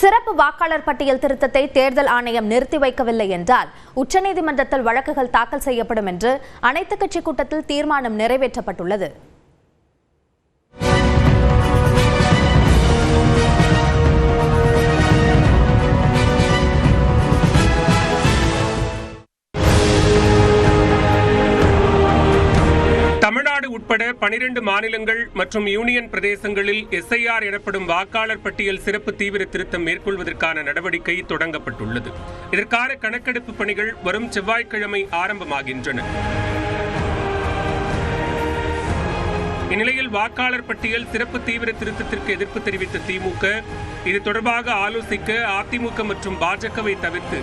சிறப்பு வாக்காளர் பட்டியல் திருத்தத்தை தேர்தல் ஆணையம் நிறுத்தி வைக்கவில்லை என்றால் உச்சநீதிமன்றத்தில் வழக்குகள் தாக்கல் செய்யப்படும் என்று அனைத்துக் கட்சி கூட்டத்தில் தீர்மானம் நிறைவேற்றப்பட்டுள்ளது. தமிழ்நாடு உட்பட பனிரெண்டு மாநிலங்கள் மற்றும் யூனியன் பிரதேசங்களில் எஸ்ஐஆர் எனப்படும் வாக்காளர் பட்டியல் சிறப்பு தீவிர திருத்தம் மேற்கொள்வதற்கான நடவடிக்கை தொடங்கப்பட்டுள்ளது. இதற்கான கணக்கெடுப்பு பணிகள் வரும் செவ்வாய்க்கிழமை ஆரம்பமாகின்றன. இந்நிலையில் வாக்காளர் பட்டியல் சிறப்பு தீவிர திருத்தத்திற்கு எதிர்ப்பு தெரிவித்த திமுக இது தொடர்பாக ஆலோசிக்க அதிமுக மற்றும் பாஜகவை தவிர்த்து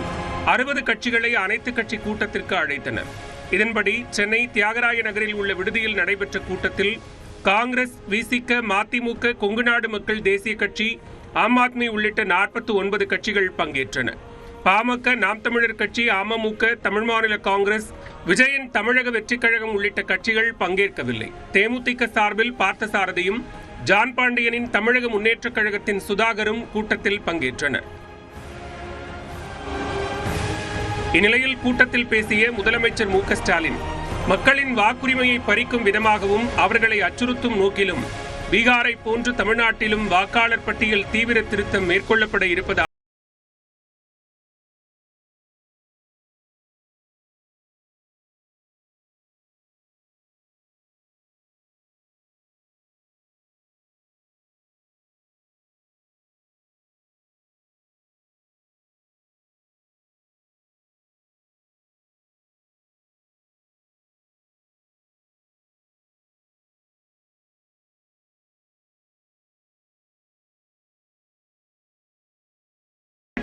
அறுபது கட்சிகளை அனைத்து கட்சி கூட்டத்திற்கு அழைத்தனர் இதன்படி சென்னை தியாகராய நகரில் உள்ள விடுதியில் நடைபெற்ற கூட்டத்தில் காங்கிரஸ் விசிக மதிமுக கொங்குநாடு மக்கள் தேசிய கட்சி ஆம் ஆத்மி உள்ளிட்ட நாற்பத்தி ஒன்பது கட்சிகள் பங்கேற்றன. பாமக நாம் தமிழர் கட்சி அமமுக தமிழ் மாநில காங்கிரஸ் விஜயன் தமிழக வெற்றிக் கழகம் உள்ளிட்ட கட்சிகள் பங்கேற்கவில்லை. தேமுதிக சார்பில் பார்த்தசாரதியும் ஜான் பாண்டியனின் தமிழக முன்னேற்றக் கழகத்தின் சுதாகரும் கூட்டத்தில் பங்கேற்றனர். இந்நிலையில் கூட்டத்தில் பேசிய முதலமைச்சர் மு ஸ்டாலின் மக்களின் வாக்குரிமையை பறிக்கும் விதமாகவும் அவர்களை அச்சுறுத்தும் நோக்கிலும் பீகாரை போன்று தமிழ்நாட்டிலும் வாக்காளர் பட்டியல் தீவிர திருத்தம் மேற்கொள்ளப்பட இருப்பதாக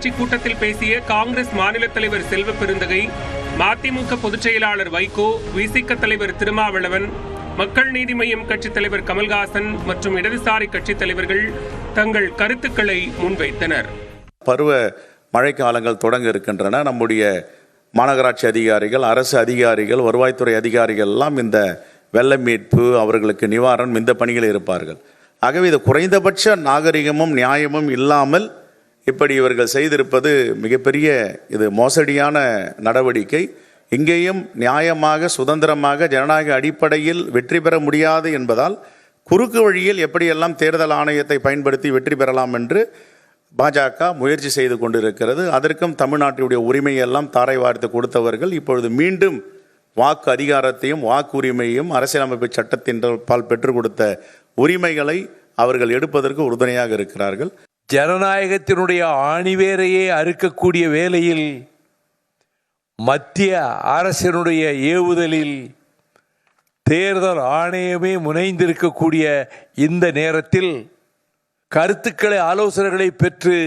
கட்சி கூட்டத்தில் பேசிய காங்கிரஸ் மாநில தலைவர் செல்வ பெருந்தகை மதிமுக பொதுச் செயலாளர் வைகோ விசிக தலைவர் திருமாவளவன் மக்கள் நீதி மய்யம் கட்சித் தலைவர் கமல்ஹாசன் மற்றும் இடதுசாரி கட்சித் தலைவர்கள் தங்கள் கருத்துக்களை முன்வைத்தனர். பருவ மழைக்காலங்கள் தொடங்க இருக்கின்றன. நம்முடைய மாநகராட்சி அதிகாரிகள் அரசு அதிகாரிகள் வருவாய்த்துறை அதிகாரிகள் எல்லாம் இந்த வெள்ள மீட்பு அவர்களுக்கு நிவாரணம் இந்த பணிகளில் இருப்பார்கள். ஆகவே இது குறைந்தபட்ச நாகரிகமும் நியாயமும் இல்லாமல் இப்படி இவர்கள் செய்திருப்பது மிகப்பெரிய இது மோசடியான நடவடிக்கை. இங்கேயும் நியாயமாக சுதந்திரமாக ஜனநாயக அடிப்படையில் வெற்றி பெற முடியாது என்பதால் குறுக்கு வழியில் எப்படியெல்லாம் தேர்தல் ஆணையத்தை பயன்படுத்தி வெற்றி பெறலாம் என்று பாஜக முயற்சி செய்து கொண்டிருக்கிறது. அதற்கும் தமிழ்நாட்டினுடைய உரிமையெல்லாம் தாரை வார்த்து கொடுத்தவர்கள் இப்பொழுது மீண்டும் வாக்கு அதிகாரத்தையும் வாக்குரிமையும் அரசியலமைப்பு சட்டத்தின் பால் பெற்றுக் கொடுத்த உரிமைகளை அவர்கள் எடுப்பதற்கு உறுதுணையாக இருக்கிறார்கள். ஜனநாயகத்தினுடைய ஆணிவேரையே அறுக்கக்கூடிய வேளையில் மத்திய அரசினுடைய ஏவுதலில் தேர்தல் ஆணையமே முனைந்திருக்கக்கூடிய இந்த நேரத்தில் கருத்துக்களை ஆலோசனைகளை பெற்று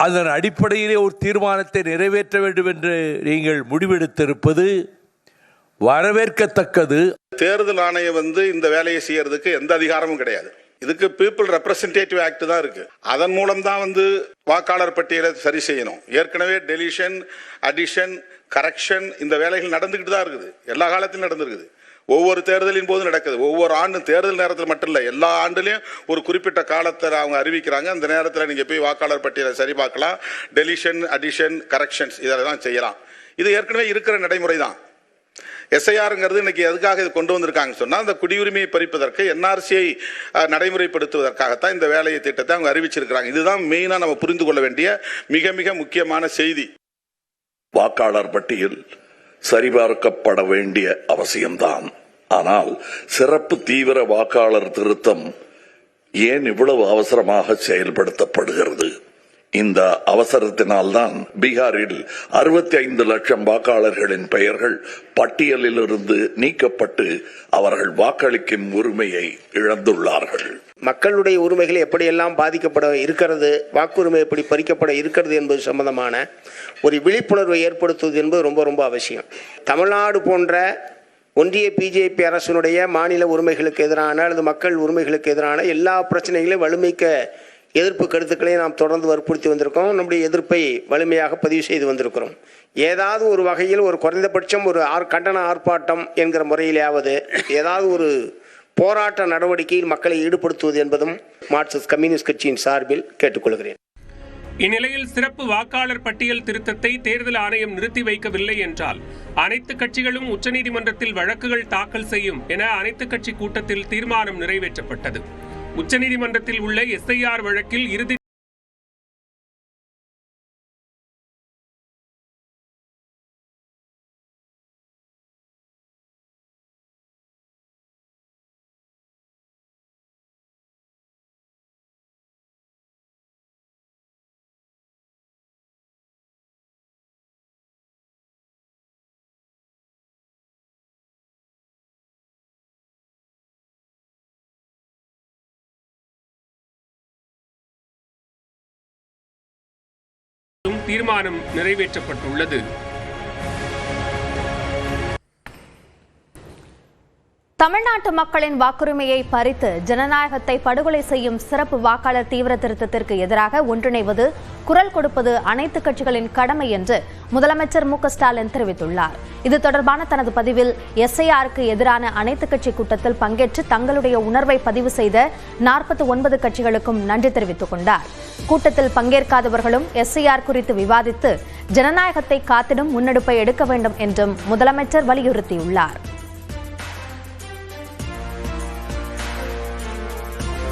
அதன் அடிப்படையிலே ஒரு தீர்மானத்தை நிறைவேற்ற வேண்டும் என்று நீங்கள் முடிவெடுத்திருப்பது வரவேற்கத்தக்கது. தேர்தல் ஆணையம் வந்து இந்த வேலையை செய்யறதுக்கு எந்த அதிகாரமும் கிடையாது. இதுக்கு பீப்புள் ரெப்ரசன்டேட்டிவ் ஆக்ட் தான் இருக்கு. அதன் மூலம் தான் வந்து வாக்காளர் பட்டியலை சரி செய்யணும். ஏற்கனவே டெலிஷன் அடிஷன் கரெக்ஷன் இந்த வேலைகள் நடந்துக்கிட்டு தான் இருக்குது. எல்லா காலத்திலும் நடந்திருக்குது. ஒவ்வொரு தேர்தலின் போது நடக்குது. ஒவ்வொரு ஆண்டும் தேர்தல் நேரத்தில் மட்டும் இல்லை எல்லா ஆண்டுலையும் ஒரு குறிப்பிட்ட காலத்தில் அவங்க அறிவிக்கிறாங்க. அந்த நேரத்தில் நீங்கள் போய் வாக்காளர் பட்டியலை சரி பார்க்கலாம். டெலிஷன் அடிஷன் கரெக்ஷன்ஸ் இதெல்லாம் செய்யலாம். இது ஏற்கனவே இருக்கிற நடைமுறை தான் எஸ்ஐஆருங்கிறது இன்னைக்கு எதுக்காக இது கொண்டு வந்திருக்காங்க சொன்னால் அந்த குடியுரிமையை பறிப்பதற்கு என்ஆர்சியை நடைமுறைப்படுத்துவதற்காகத்தான் இந்த வேலையை திட்டத்தை அவங்க அறிவிச்சிருக்கிறாங்க. இதுதான் மெயினாக நம்ம புரிந்து கொள்ள வேண்டிய மிக மிக முக்கியமான செய்தி. வாக்காளர் பட்டியல் சரிபார்க்கப்பட வேண்டிய அவசியம்தான். ஆனால் சிறப்பு தீவிர வாக்காளர் திருத்தம் ஏன் இவ்வளவு அவசரமாக செயல்படுத்தப்படுகிறது? இந்த அவசரத்தினால்தான் பீகாரில் அறுபத்தி ஐந்து லட்சம் வாக்காளர்களின் பெயர்கள் பட்டியலிலிருந்து நீக்கப்பட்டு அவர்கள் வாக்களிக்கும் உரிமையை இழந்துள்ளார்கள். மக்களுடைய உரிமைகள் எப்படியெல்லாம் பாதிக்கப்பட இருக்கிறது வாக்குரிமை எப்படி பறிக்கப்பட இருக்கிறது என்பது சம்பந்தமான ஒரு விழிப்புணர்வை ஏற்படுத்துவது என்பது ரொம்ப ரொம்ப அவசியம். தமிழ்நாடு போன்ற ஒன்றிய பிஜேபி அரசினுடைய மாநில உரிமைகளுக்கு எதிரான அல்லது மக்கள் உரிமைகளுக்கு எதிரான எல்லா பிரச்சனைகளையும் வலுமைக்க எதிர்ப்பு கருத்துக்களை நாம் தொடர்ந்து வற்புறுத்தி வந்திருக்கோம் நம்முடைய எதிர்ப்பை வலிமையாக பதிவு செய்து வந்திருக்கிறோம். ஏதாவது ஒரு வகையில் ஒரு குறைந்தபட்சம் ஒரு ஆர் கண்டன ஆர்ப்பாட்டம் என்கிற முறையிலேயாவது ஏதாவது ஒரு போராட்ட நடவடிக்கையில் மக்களை ஈடுபடுத்துவது என்பதும் மார்க்சிஸ்ட் கம்யூனிஸ்ட் கட்சியின் சார்பில் கேட்டுக்கொள்கிறேன். இந்நிலையில் சிறப்பு வாக்காளர் பட்டியல் திருத்தத்தை தேர்தல் ஆணையம் நிறுத்தி வைக்கவில்லை என்றால் அனைத்து கட்சிகளும் உச்சநீதிமன்றத்தில் வழக்குகள் தாக்கல் செய்யும் என அனைத்து கட்சி கூட்டத்தில் தீர்மானம் நிறைவேற்றப்பட்டது. உச்சநீதிமன்றத்தில் உள்ள எஸ்ஐஆர் வழக்கில் இறுதி தீர்மானம் நிறைவேற்றப்பட்டுள்ளது. தமிழ்நாட்டு மக்களின் வாக்குரிமையை பறித்து ஜனநாயகத்தை படுகொலை செய்யும் சிறப்பு வாக்காளர் தீவிர திருத்தத்திற்கு எதிராக ஒன்றிணைவது குரல் கொடுப்பது அனைத்து கட்சிகளின் கடமை என்று முதலமைச்சர் மு ஸ்டாலின் தெரிவித்துள்ளார். இது தொடர்பான தனது பதிவில் எஸ்ஐஆருக்கு எதிரான அனைத்து கட்சி கூட்டத்தில் பங்கேற்று தங்களுடைய உணர்வை பதிவு செய்த நாற்பத்தி ஒன்பது கட்சிகளுக்கும் நன்றி தெரிவித்துக் கொண்டார். கூட்டத்தில் பங்கேற்காதவர்களும் எஸ்ஐஆர் குறித்து விவாதித்து ஜனநாயகத்தை காத்திடும் முன்னெடுப்பை எடுக்க வேண்டும் என்றும் முதலமைச்சர் வலியுறுத்தியுள்ளார்.